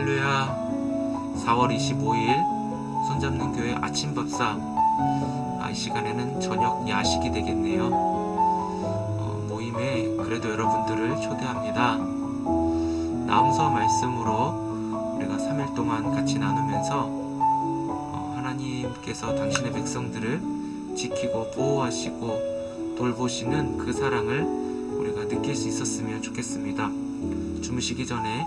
할렐루야. 4월 25일 손잡는 교회 아침 밥사. 아, 이 시간에는 저녁 야식이 되겠네요. 어, 모임에 그래도 여러분들을 초대합니다. 나음서 말씀으로 우리가 3일 동안 같이 나누면서 어, 하나님께서 당신의 백성들을 지키고 보호하시고 돌보시는 그 사랑을 우리가 느낄 수 있었으면 좋겠습니다. 주무시기 전에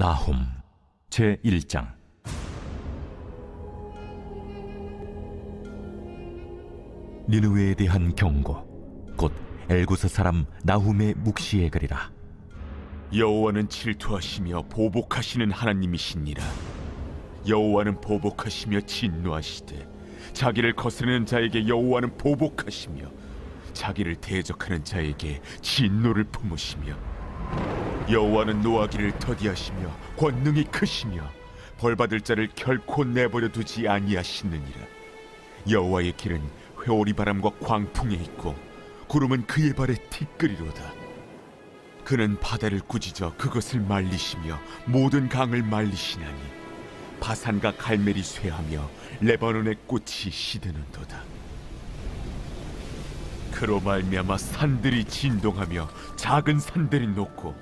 나훔 제 1장. 니느웨에 대한 경고 곧 엘구스 사람 나훔의 묵시에 그리라. 여호와는 질투하시며 보복하시는 하나님이시니라. 여호와는 보복하시며 진노하시되 자기를 거스르는 자에게 여호와는 보복하시며 자기를 대적하는 자에게 진노를 품으시며 여호와는 노하기를 더디하시며 권능이 크시며 벌받을 자를 결코 내버려 두지 아니하시느니라 여호와의 길은 회오리 바람과 광풍에 있고 구름은 그의 발에 티끌이로다 그는 바다를 꾸짖어 그것을 말리시며 모든 강을 말리시나니 바산과 갈멜이 쇠하며 레바논의 꽃이 시드는도다. 그로 말미암아 산들이 진동하며 작은 산들이 녹고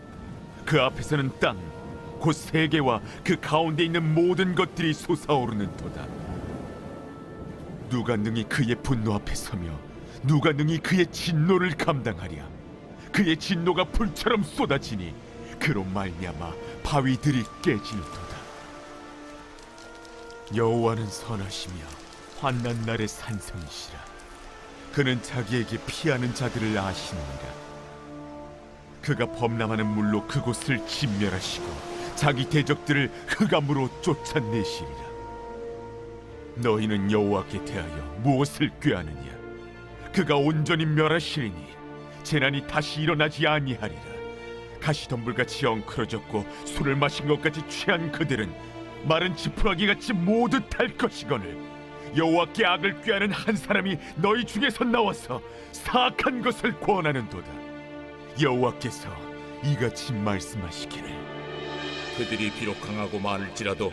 그 앞에서는 땅 곧 세계와 그 가운데 있는 모든 것들이 솟아오르는도다. 누가 능히 그의 분노 앞에 서며 누가 능히 그의 진노를 감당하랴? 그의 진노가 불처럼 쏟아지니 그로 말미암아 바위들이 깨질도다. 여호와는 선하시며 환난 날의 산성이시라. 그는 자기에게 피하는 자들을 아시느니라 그가 범람하는 물로 그곳을 진멸하시고 자기 대적들을 흑암으로 쫓아내시리라. 너희는 여호와께 대하여 무엇을 꾀하느냐? 그가 온전히 멸하시리니 재난이 다시 일어나지 아니하리라 가시덤불같이 엉클어졌고 술을 마신 것 같이 취한 그들은 마른 지푸라기 같이 모두 탈 것이거늘 여호와께 악을 꾀하는 한 사람이 너희 중에서 나와서 사악한 것을 권하는도다 여호와께서 이같이 말씀하시기를 그들이 비록 강하고 많을지라도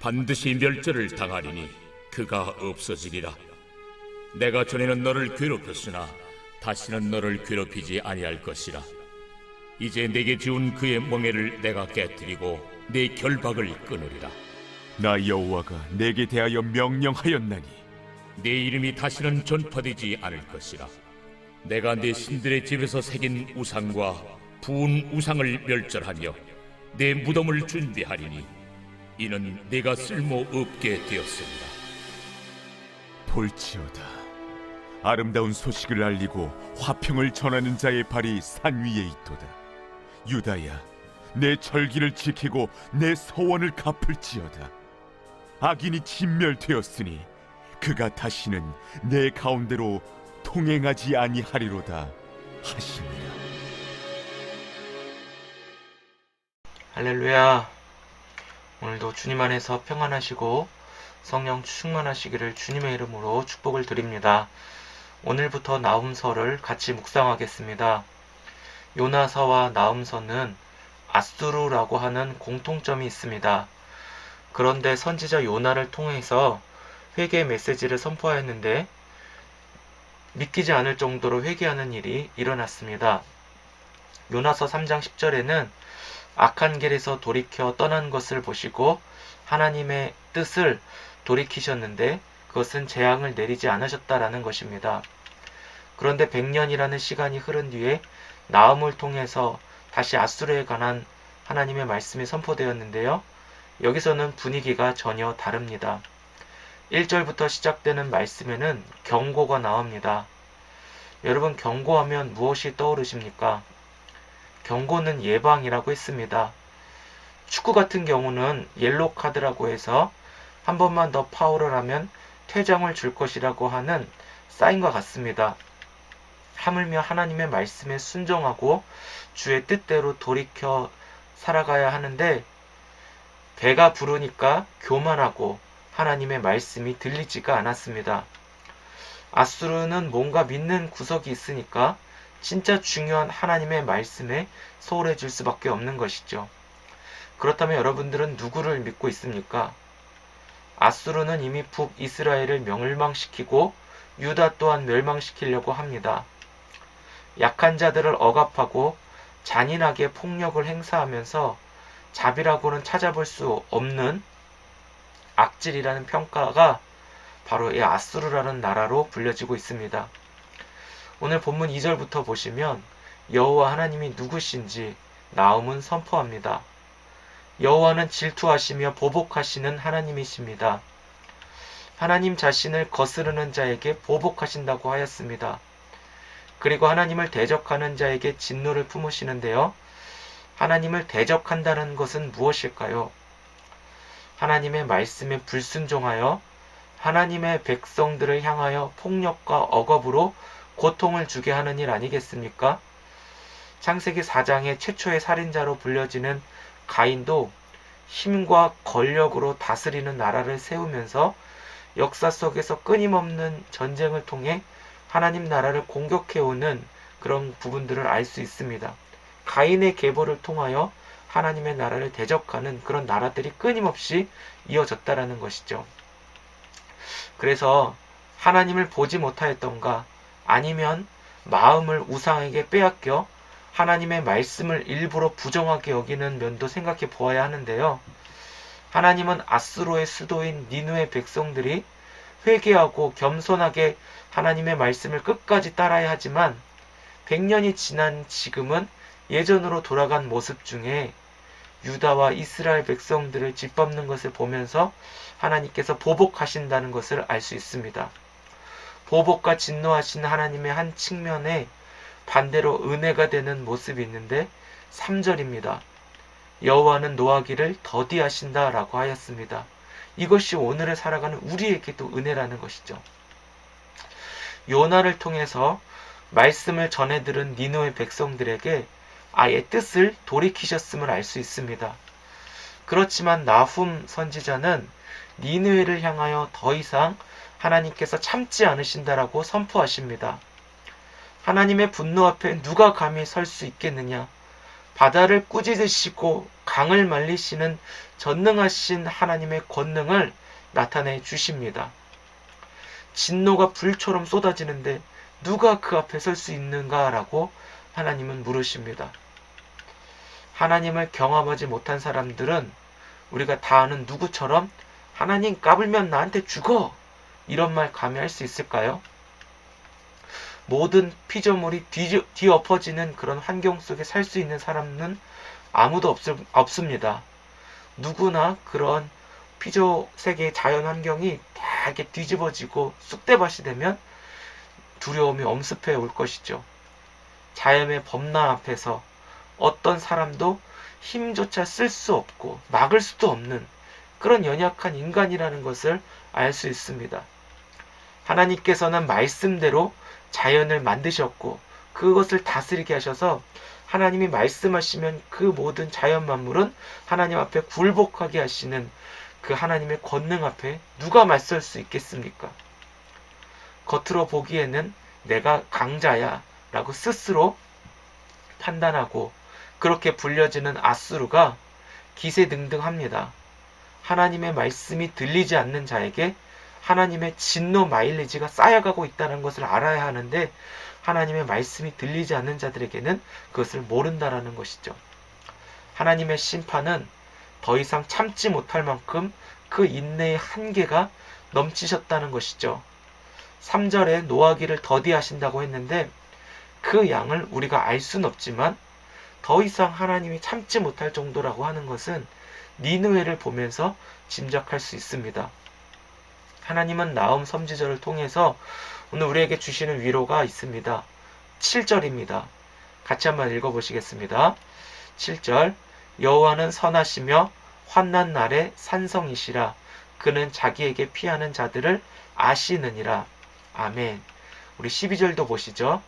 반드시 멸절을 당하리니 그가 없어지리라. 내가 전에는 너를 괴롭혔으나 다시는 너를 괴롭히지 아니할 것이라. 이제 내게 지운 그의 멍에를 내가 깨뜨리고 내 결박을 끊으리라. 나 여호와가 내게 대하여 명령하였나니 내 이름이 다시는 전파되지 않을 것이라. 내가 내 신들의 집에서 새긴 우상과 부은 우상을 멸절하며 내 무덤을 준비하리니 이는 내가 쓸모 없게 되었습니다. 볼지어다. 아름다운 소식을 알리고 화평을 전하는 자의 발이 산 위에 있도다. 유다야 내 절기를 지키고 내 서원을 갚을지어다. 악인이 진멸되었으니 그가 다시는 내 가운데로 통행하지 아니하리로다 하시니라 할렐루야. 오늘도 주님 안에서 평안하시고 성령 충만하시기를 주님의 이름으로 축복을 드립니다. 오늘부터 나움서를 같이 묵상하겠습니다. 요나서와 나움서는 아수르라고 하는 공통점이 있습니다. 그런데 선지자 요나를 통해서 회개 메시지를 선포하였는데 믿기지 않을 정도로 회개하는 일이 일어났습니다. 요나서 3장 10절에는 악한 길에서 돌이켜 떠난 것을 보시고 하나님의 뜻을 돌이키셨는데 그것은 재앙을 내리지 않으셨다라는 것입니다. 그런데 100년이라는 시간이 흐른 뒤에 나음을 통해서 다시 아수르에 관한 하나님의 말씀이 선포되었는데요. 여기서는 분위기가 전혀 다릅니다. 1절부터 시작되는 말씀에는 경고가 나옵니다. 여러분 경고하면 무엇이 떠오르십니까? 경고는 예방이라고 했습니다. 축구 같은 경우는 옐로 카드라고 해서 한 번만 더 파울을 하면 퇴장을 줄 것이라고 하는 사인과 같습니다. 하물며 하나님의 말씀에 순종하고 주의 뜻대로 돌이켜 살아가야 하는데 배가 부르니까 교만하고 하나님의 말씀이 들리지가 않았습니다. 아수르는 뭔가 믿는 구석이 있으니까 진짜 중요한 하나님의 말씀에 소홀해 질 수밖에 없는 것이죠. 그렇다면 여러분들은 누구를 믿고 있습니까? 아수르는 이미 북이스라엘을 멸망시키고 유다 또한 멸망시키려고 합니다. 약한 자들을 억압하고 잔인하게 폭력을 행사하면서 자비라고는 찾아볼 수 없는 악질이라는 평가가 바로 이 아수르라는 나라로 불려지고 있습니다. 오늘 본문 2절부터 보시면 여호와 하나님이 누구신지 나음은 선포합니다. 여호와는 질투하시며 보복하시는 하나님이십니다. 하나님 자신을 거스르는 자에게 보복하신다고 하였습니다. 그리고 하나님을 대적하는 자에게 진노를 품으시는데요. 하나님을 대적한다는 것은 무엇일까요? 하나님의 말씀에 불순종하여 하나님의 백성들을 향하여 폭력과 억압으로 고통을 주게 하는 일 아니겠습니까? 창세기 4장의 최초의 살인자로 불려지는 가인도 힘과 권력으로 다스리는 나라를 세우면서 역사 속에서 끊임없는 전쟁을 통해 하나님 나라를 공격해오는 그런 부분들을 알 수 있습니다. 가인의 계보를 통하여 하나님의 나라를 대적하는 그런 나라들이 끊임없이 이어졌다라는 것이죠. 그래서 하나님을 보지 못하였던가 아니면 마음을 우상에게 빼앗겨 하나님의 말씀을 일부러 부정하게 여기는 면도 생각해 보아야 하는데요. 하나님은 아스로의 수도인 니누의 백성들이 회개하고 겸손하게 하나님의 말씀을 끝까지 따라야 하지만 100년이 지난 지금은 예전으로 돌아간 모습 중에 유다와 이스라엘 백성들을 짓밟는 것을 보면서 하나님께서 보복하신다는 것을 알 수 있습니다. 보복과 진노하신 하나님의 한 측면에 반대로 은혜가 되는 모습이 있는데 3절입니다. 여호와는 노하기를 더디하신다라고 하였습니다. 이것이 오늘을 살아가는 우리에게도 은혜라는 것이죠. 요나를 통해서 말씀을 전해 들은 니누의 백성들에게 아예 뜻을 돌이키셨음을 알 수 있습니다. 그렇지만 나훔 선지자는 니누에를 향하여 더 이상 하나님께서 참지 않으신다라고 선포하십니다. 하나님의 분노 앞에 누가 감히 설 수 있겠느냐? 바다를 꾸짖으시고 강을 말리시는 전능하신 하나님의 권능을 나타내 주십니다. 진노가 불처럼 쏟아지는데 누가 그 앞에 설 수 있는가라고 하나님은 물으십니다. 하나님을 경험하지 못한 사람들은 우리가 다 아는 누구처럼 하나님 까불면 나한테 죽어 이런 말 감히 할 수 있을까요? 모든 피조물이 뒤, 뒤엎어지는 그런 환경 속에 살 수 있는 사람은 아무도 없, 없습니다. 누구나 그런 피조 세계의 자연 환경이 다 이렇게 뒤집어지고 쑥대밭이 되면 두려움이 엄습해 올 것이죠. 자연의 범람 앞에서 어떤 사람도 힘조차 쓸 수 없고 막을 수도 없는 그런 연약한 인간이라는 것을 알 수 있습니다. 하나님께서는 말씀대로 자연을 만드셨고 그것을 다스리게 하셔서 하나님이 말씀하시면 그 모든 자연 만물은 하나님 앞에 굴복하게 하시는 그 하나님의 권능 앞에 누가 맞설 수 있겠습니까? 겉으로 보기에는 내가 강자야 라고 스스로 판단하고 그렇게 불려지는 아수르가 기세 등등합니다. 하나님의 말씀이 들리지 않는 자에게 하나님의 진노 마일리지가 쌓여가고 있다는 것을 알아야 하는데 하나님의 말씀이 들리지 않는 자들에게는 그것을 모른다라는 것이죠. 하나님의 심판은 더 이상 참지 못할 만큼 그 인내의 한계가 넘치셨다는 것이죠. 3절에 노하기를 더디하신다고 했는데 그 양을 우리가 알 수는 없지만 더 이상 하나님이 참지 못할 정도라고 하는 것은 니느웨를 보면서 짐작할 수 있습니다. 하나님은 나움 섬지절을 통해서 오늘 우리에게 주시는 위로가 있습니다. 7절입니다. 같이 한번 읽어보시겠습니다. 7절 여호와는 선하시며 환난 날에 산성이시라 그는 자기에게 피하는 자들을 아시느니라. 아멘. 우리 12절도 보시죠.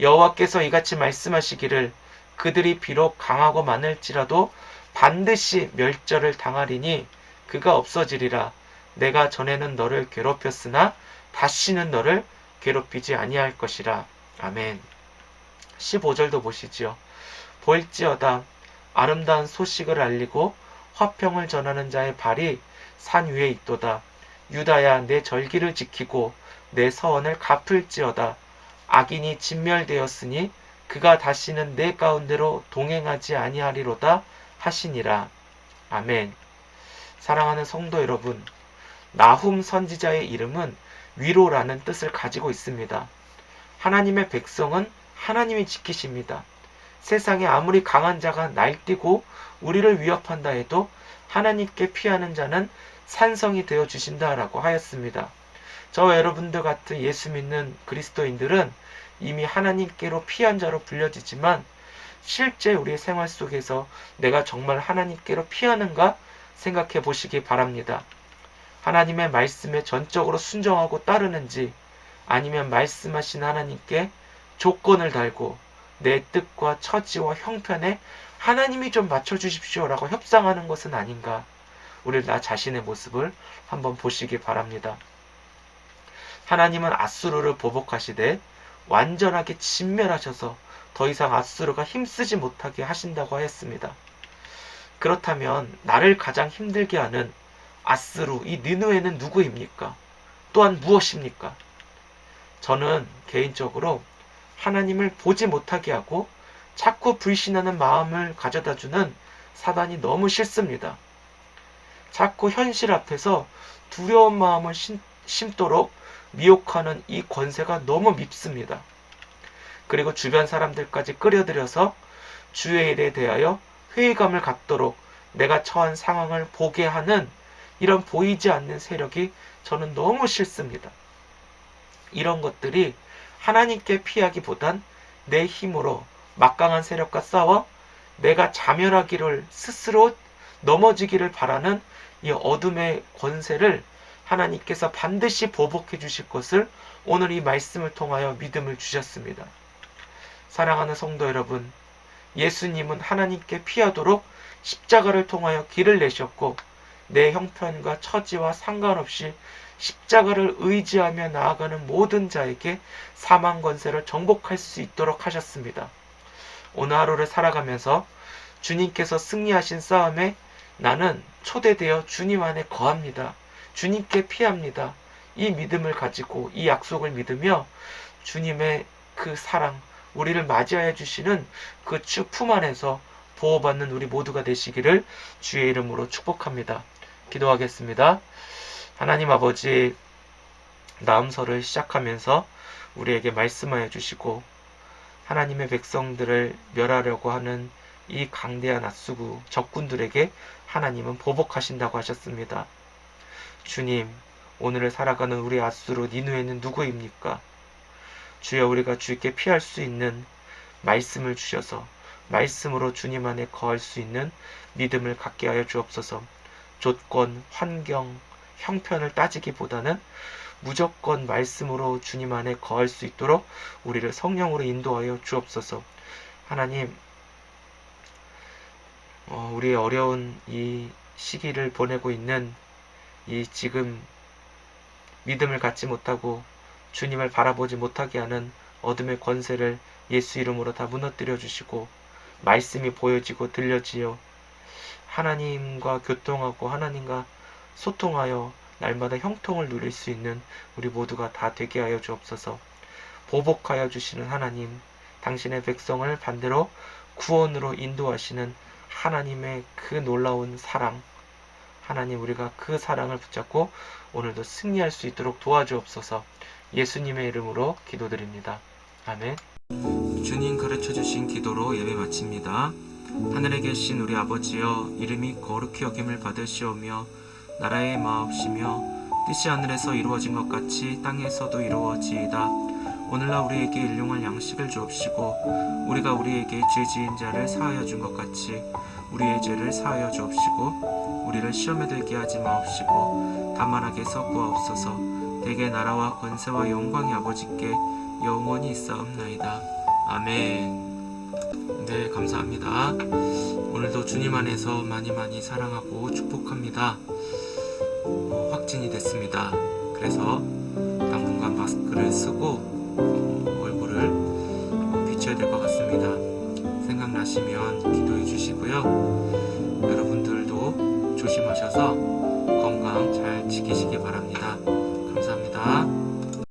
여호와께서 이같이 말씀하시기를 그들이 비록 강하고 많을지라도 반드시 멸절을 당하리니 그가 없어지리라. 내가 전에는 너를 괴롭혔으나 다시는 너를 괴롭히지 아니할 것이라. 아멘. 15절도 보시지요. 볼지어다 아름다운 소식을 알리고 화평을 전하는 자의 발이 산 위에 있도다. 유다야 내 절기를 지키고 내 서원을 갚을지어다. 악인이 진멸되었으니 그가 다시는 내 가운데로 동행하지 아니하리로다 하시니라. 아멘. 사랑하는 성도 여러분, 나훔 선지자의 이름은 위로라는 뜻을 가지고 있습니다. 하나님의 백성은 하나님이 지키십니다. 세상에 아무리 강한 자가 날뛰고 우리를 위협한다 해도 하나님께 피하는 자는 산성이 되어 주신다라고 하였습니다. 저 여러분들 같은 예수 믿는 그리스도인들은 이미 하나님께로 피한 자로 불려지지만 실제 우리의 생활 속에서 내가 정말 하나님께로 피하는가 생각해 보시기 바랍니다. 하나님의 말씀에 전적으로 순종하고 따르는지 아니면 말씀하신 하나님께 조건을 달고 내 뜻과 처지와 형편에 하나님이 좀 맞춰주십시오 라고 협상하는 것은 아닌가. 우리 나 자신의 모습을 한번 보시기 바랍니다. 하나님은 아수르를 보복하시되 완전하게 진멸하셔서 더 이상 아수르가 힘쓰지 못하게 하신다고 하였습니다. 그렇다면 나를 가장 힘들게 하는 아스루, 이 느누에는 누구입니까? 또한 무엇입니까? 저는 개인적으로 하나님을 보지 못하게 하고 자꾸 불신하는 마음을 가져다 주는 사단이 너무 싫습니다. 자꾸 현실 앞에서 두려운 마음을 심, 심도록 미혹하는 이 권세가 너무 밉습니다. 그리고 주변 사람들까지 끌어들여서 주의 일에 대하여 회의감을 갖도록 내가 처한 상황을 보게 하는 이런 보이지 않는 세력이 저는 너무 싫습니다. 이런 것들이 하나님께 피하기보단 내 힘으로 막강한 세력과 싸워 내가 자멸하기를 스스로 넘어지기를 바라는 이 어둠의 권세를 하나님께서 반드시 보복해 주실 것을 오늘 이 말씀을 통하여 믿음을 주셨습니다. 사랑하는 성도 여러분, 예수님은 하나님께 피하도록 십자가를 통하여 길을 내셨고 내 형편과 처지와 상관없이 십자가를 의지하며 나아가는 모든 자에게 사망 권세를 정복할 수 있도록 하셨습니다. 오늘 하루를 살아가면서 주님께서 승리하신 싸움에 나는 초대되어 주님 안에 거합니다. 주님께 피합니다. 이 믿음을 가지고 이 약속을 믿으며 주님의 그 사랑, 우리를 맞이하여 주시는 그품 안에서 보호받는 우리 모두가 되시기를 주의 이름으로 축복합니다. 기도하겠습니다. 하나님 아버지, 나음서를 시작하면서 우리에게 말씀하여 주시고 하나님의 백성들을 멸하려고 하는 이 강대한 앗수구 적군들에게 하나님은 보복하신다고 하셨습니다. 주님, 오늘을 살아가는 우리 앗수로 니누에는 누구입니까? 주여 우리가 주께 피할 수 있는 말씀을 주셔서 말씀으로 주님 안에 거할 수 있는 믿음을 갖게 하여 주옵소서. 조건, 환경, 형편을 따지기보다는 무조건 말씀으로 주님 안에 거할 수 있도록 우리를 성령으로 인도하여 주옵소서. 하나님, 어, 우리의 어려운 이 시기를 보내고 있는 이 지금 믿음을 갖지 못하고 주님을 바라보지 못하게 하는 어둠의 권세를 예수 이름으로 다 무너뜨려 주시고 말씀이 보여지고 들려지어 하나님과 교통하고 하나님과 소통하여 날마다 형통을 누릴 수 있는 우리 모두가 다 되게 하여 주옵소서. 보복하여 주시는 하나님, 당신의 백성을 반대로 구원으로 인도하시는 하나님의 그 놀라운 사랑, 하나님 우리가 그 사랑을 붙잡고 오늘도 승리할 수 있도록 도와주옵소서. 예수님의 이름으로 기도드립니다. 아멘. 주님 가르쳐 주신 기도로 예배 마칩니다. 하늘에 계신 우리 아버지여 이름이 거룩히 여김을 받으시오며 나라의 마옵시며 뜻이 하늘에서 이루어진 것 같이 땅에서도 이루어지이다. 오늘날 우리에게 일용할 양식을 주옵시고 우리가 우리에게 죄 지은 자를 사하여 준 것 같이 우리의 죄를 사하여 주옵시고 우리를 시험에 들게 하지 마옵시고 다만하게서 구하옵소서 대개 나라와 권세와 영광이 아버지께 영원히 있사옵나이다. 아멘. 네, 감사합니다. 오늘도 주님 안에서 많이 많이 사랑하고 축복합니다. 어, 확진이 됐습니다. 그래서 당분간 마스크를 쓰고 어, 얼굴을 어, 비춰야 될 것 같습니다. 생각나시면 기도해 주시고요. 여러분들도 조심하셔서 건강 잘 지키시기 바랍니다.